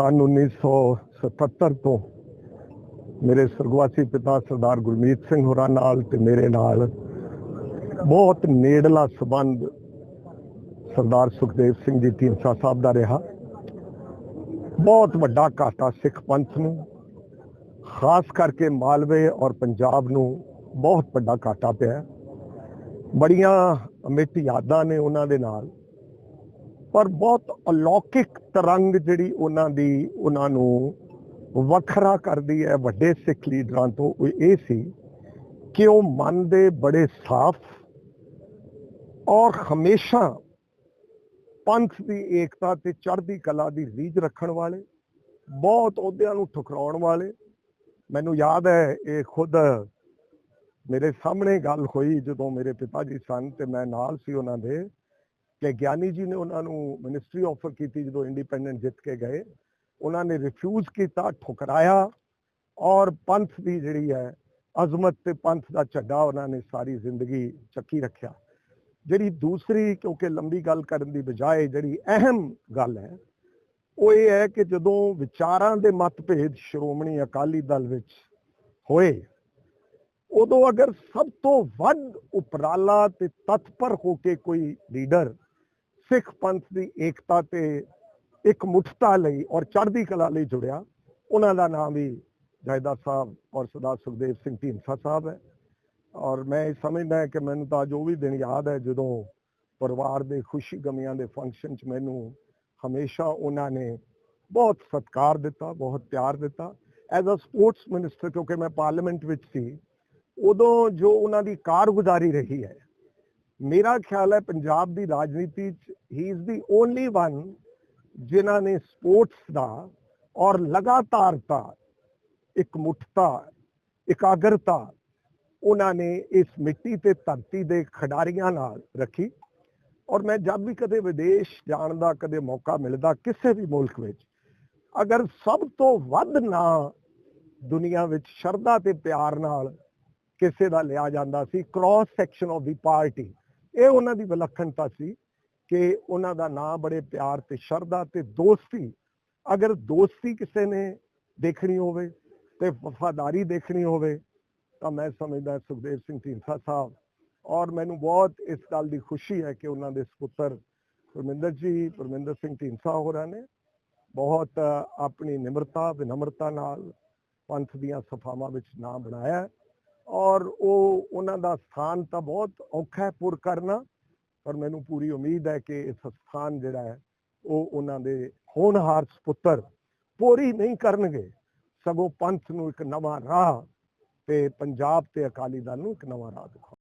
ਸਨ 1977 ਤੋਂ ਮੇਰੇ ਸਰਗਵਾਸੀ ਪਿਤਾ ਸਰਦਾਰ ਗੁਰਮੀਤ ਸਿੰਘ ਹੋਰਾਂ ਨਾਲ ਤੇ ਮੇਰੇ ਨਾਲ ਬਹੁਤ ਨੇੜਲਾ ਸਬੰਧ ਸਰਦਾਰ ਸੁਖਦੇਵ ਸਿੰਘ ਜੀ ਢੀਂਡਸਾ ਸਾਹਿਬ ਦਾ ਰਿਹਾ। ਬਹੁਤ ਵੱਡਾ ਘਾਟਾ ਸਿੱਖ ਪੰਥ ਨੂੰ, ਖਾਸ ਕਰਕੇ ਮਾਲਵੇ ਔਰ ਪੰਜਾਬ ਨੂੰ ਬਹੁਤ ਵੱਡਾ ਘਾਟਾ ਪਿਆ। ਬੜੀਆਂ ਅਮਿੱਟ ਯਾਦਾਂ ਨੇ ਉਹਨਾਂ ਦੇ ਨਾਲ। ਪਰ ਬਹੁਤ ਅਲੌਕਿਕ ਤਰੰਗ ਜਿਹੜੀ ਉਹਨਾਂ ਦੀ, ਉਹਨਾਂ ਨੂੰ ਵੱਖਰਾ ਕਰਦੀ ਹੈ, ਵੱਡੇ ਸਿੱਖ ਲੀਡਰਾਂ ਤੋਂ ਉਹ ਇਹ ਸੀ ਕਿ ਉਹ ਮਨ ਦੇ ਬੜੇ ਸਾਫ਼ ਔਰ ਹਮੇਸ਼ਾ ਪੰਥ ਦੀ ਏਕਤਾ ਤੇ ਚੜ੍ਹਦੀ ਕਲਾ ਦੀ ਰੀਝ ਰੱਖਣ ਵਾਲੇ, ਬਹੁਤ ਅਹੁਦਿਆਂ ਨੂੰ ਠੁਕਰਾਉਣ ਵਾਲੇ। ਮੈਨੂੰ ਯਾਦ ਹੈ, ਇਹ ਖੁਦ ਮੇਰੇ ਸਾਹਮਣੇ ਗੱਲ ਹੋਈ ਜਦੋਂ ਮੇਰੇ ਪਿਤਾ ਜੀ ਸਨ ਤੇ ਮੈਂ ਨਾਲ ਸੀ ਉਹਨਾਂ ਦੇ। ਕਿ ਗਿਆਨੀ ਜੀ ਨੇ ਉਹਨਾਂ ਨੂੰ ਮਿਨਿਸਟਰੀ ਆਫਰ ਕੀਤੀ ਜਦੋਂ ਇੰਡੀਪੈਂਡੈਂਟ ਜਿੱਤ ਕੇ ਗਏ। ਉਹਨਾਂ ਨੇ ਰਿਫਿਊਜ਼ ਕੀਤਾ, ਠੁਕਰਾਇਆ ਔਰ ਪੰਥ ਦੀ ਜਿਹੜੀ ਹੈ, ਅਜ਼ਮਤ ਤੇ ਪੰਥ ਦਾ ਝੰਡਾ ਉਹਨਾਂ ਨੇ ਸਾਰੀ ਜ਼ਿੰਦਗੀ ਚੱਕੀ ਰੱਖਿਆ। ਜਿਹੜੀ ਦੂਸਰੀ, ਕਿਉਂਕਿ ਲੰਬੀ ਗੱਲ ਕਰਨ ਦੀ ਬਜਾਏ ਜਿਹੜੀ ਅਹਿਮ ਗੱਲ ਹੈ, ਉਹ ਇਹ ਹੈ ਕਿ ਜਦੋਂ ਵਿਚਾਰਾਂ ਦੇ ਮਤਭੇਦ ਸ਼੍ਰੋਮਣੀ ਅਕਾਲੀ ਦਲ ਵਿੱਚ ਹੋਏ, ਉਦੋਂ ਅਗਰ ਸਭ ਤੋਂ ਵੱਧ ਉਪਰਾਲਾ ਤੇ ਤਤਪਰ ਹੋ ਕੇ ਕੋਈ ਲੀਡਰ ਸਿੱਖ ਪੰਥ ਦੀ ਏਕਤਾ ਤੇ ਇੱਕ ਮੁੱਠਤਾ ਲਈ ਔਰ ਚੜ੍ਹਦੀ ਕਲਾ ਲਈ ਜੁੜਿਆ। ਉਹਨਾਂ ਦਾ ਨਾਮ ਵੀ ਜਾਇਦਾ ਸਾਹਿਬ ਔਰ ਸਰਦਾਰ ਸੁਖਦੇਵ ਸਿੰਘ ਢੀਂਡਸਾ ਸਾਹਿਬ ਹੈ। ਔਰ ਮੈਂ ਇਹ ਸਮਝਦਾ ਕਿ ਮੈਨੂੰ ਤਾਂ ਜੋ ਵੀ ਦਿਨ ਯਾਦ ਹੈ ਜਦੋਂ ਪਰਿਵਾਰ ਦੇ ਖੁਸ਼ੀ ਗਮੀਆਂ ਦੇ ਫੰਕਸ਼ਨ 'ਚ ਮੈਨੂੰ ਹਮੇਸ਼ਾ ਉਹਨਾਂ ਨੇ ਬਹੁਤ ਸਤਿਕਾਰ ਦਿੱਤਾ, ਬਹੁਤ ਪਿਆਰ ਦਿੱਤਾ। ਐਜ਼ ਅ ਸਪੋਰਟਸ ਮਿਨਿਸਟਰ ਕਿਉਂਕਿ ਮੈਂ ਪਾਰਲੀਮੈਂਟ ਵਿੱਚ ਸੀ, ਉਦੋਂ ਜੋ ਉਹਨਾਂ ਦੀ ਕਾਰਗੁਜ਼ਾਰੀ ਰਹੀ ਹੈ ਮੇਰਾ ਖਿਆਲ ਹੈ ਪੰਜਾਬ ਦੀ ਰਾਜਨੀਤੀ 'ਚ he is the only one ਜਿਨ੍ਹਾਂ ਨੇ ਸਪੋਰਟਸ ਦਾ ਔਰ ਲਗਾਤਾਰਤਾ ਇੱਕ ਮੁੱਠਤਾ ਇਕਾਗਰਤਾ ਉਹਨਾਂ ਨੇ ਇਸ ਮਿੱਟੀ ਤੇ ਧਰਤੀ ਦੇ ਖਿਡਾਰੀਆਂ ਨਾਲ ਰੱਖੀ। ਔਰ ਮੈਂ ਜਦ ਵੀ ਕਦੇ ਵਿਦੇਸ਼ ਜਾਣ ਦਾ, ਕਦੇ ਮੌਕਾ ਮਿਲਦਾ ਕਿਸੇ ਵੀ ਮੁਲਕ ਵਿੱਚ, ਅਗਰ ਸਭ ਤੋਂ ਵੱਧ ਨਾ ਦੁਨੀਆ ਵਿੱਚ ਸ਼ਰਧਾ ਤੇ ਪਿਆਰ ਨਾਲ ਕਿਸੇ ਦਾ ਲਿਆ ਜਾਂਦਾ ਸੀ cross section of the party ਇਹ ਉਹਨਾਂ ਦੀ ਵਿਲੱਖਣਤਾ ਸੀ ਕਿ ਉਹਨਾਂ ਦਾ ਨਾਂ ਬੜੇ ਪਿਆਰ ਤੇ ਸ਼ਰਧਾ ਤੇ ਦੋਸਤੀ, ਅਗਰ ਦੋਸਤੀ ਕਿਸੇ ਨੇ ਦੇਖਣੀ ਹੋਵੇ ਤੇ ਵਫਾਦਾਰੀ ਦੇਖਣੀ ਹੋਵੇ, ਤਾਂ ਮੈਂ ਸਮਝਦਾ ਸੁਖਦੇਵ ਸਿੰਘ ਢੀਂਡਸਾ ਸਾਹਿਬ ਔਰ ਮੈਨੂੰ ਬਹੁਤ ਇਸ ਗੱਲ ਦੀ ਖੁਸ਼ੀ ਹੈ ਕਿ ਉਹਨਾਂ ਦੇ ਸੁਪੁੱਤਰ ਪਰਮਿੰਦਰ ਜੀ, ਪਰਮਿੰਦਰ ਸਿੰਘ ਢੀਂਡਸਾ ਹੋਰਾਂ ਨੇ ਬਹੁਤ ਆਪਣੀ ਨਿਮਰਤਾ, ਵਿਨਮਰਤਾ ਨਾਲ ਪੰਥ ਦੀਆਂ ਸਫਾਵਾਂ ਵਿੱਚ ਨਾਮ ਬਣਾਇਆ। ਔਰ ਉਹ ਉਹਨਾਂ ਦਾ ਸਥਾਨ ਤਾਂ ਬਹੁਤ ਔਖਾ ਹੈ ਪੁਰ ਕਰਨਾ, ਪਰ ਮੈਨੂੰ ਪੂਰੀ ਉਮੀਦ ਹੈ ਕਿ ਇਸ ਸਥਾਨ ਜਿਹੜਾ ਹੈ, ਉਹ ਉਹਨਾਂ ਦੇ ਹੋਣਹਾਰ ਸੁਪੁੱਤਰ ਪੂਰੀ ਨਹੀਂ ਕਰਨਗੇ। ਸਗੋਂ ਪੰਥ ਨੂੰ ਇੱਕ ਨਵਾਂ ਰਾਹ ਤੇ ਪੰਜਾਬ ਤੇ ਅਕਾਲੀ ਦਲ ਨੂੰ ਇੱਕ ਨਵਾਂ ਰਾਹ ਦਿਖਾਉਣਗੇ।